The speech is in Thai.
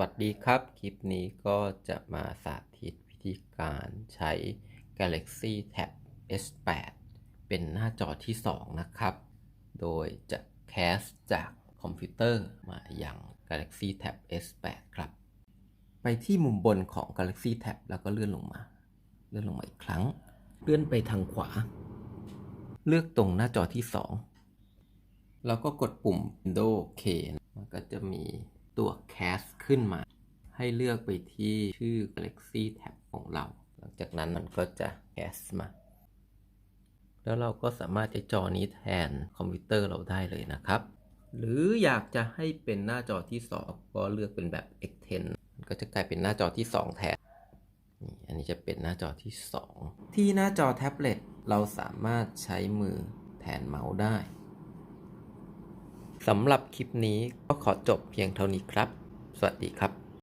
วัสดีครับ คลิปนี้ก็จะมาสาธิตวิธีการใช้ Galaxy Tab S8 เป็นหน้าจอที่ 2 นะครับ โดยจะแคสจากคอมพิวเตอร์มาอย่าง Galaxy Tab S8 ครับ ไปที่มุมบนของ Galaxy Tab แล้วก็เลื่อนลงมา เลื่อนลงมาอีกครั้ง เลื่อนไปทางขวา เลือกตรงหน้าจอที่ 2 แล้วก็กดปุ่ม Windows K มันก็จะมี ตัว Cast ขึ้นมา ให้เลือกไปที่ชื่อ Galaxy Tab ของเรา หลังจากนั้นมันก็จะ Cast มา แล้วเราก็สามารถใช้จอนี้แทนคอมพิวเตอร์เราได้เลยนะครับ หรืออยากจะให้เป็นหน้าจอที่ 2 ก็เลือกเป็นแบบ Extend มันก็จะกลายเป็นหน้าจอที่ 2 แทนนี่อันนี้จะเป็นหน้าจอที่ 2 ที่หน้าจอแท็บเล็ตเราสามารถใช้มือแทนเมาส์ได้ สำหรับคลิปนี้ก็ขอจบเพียงเท่านี้ครับ สวัสดีครับ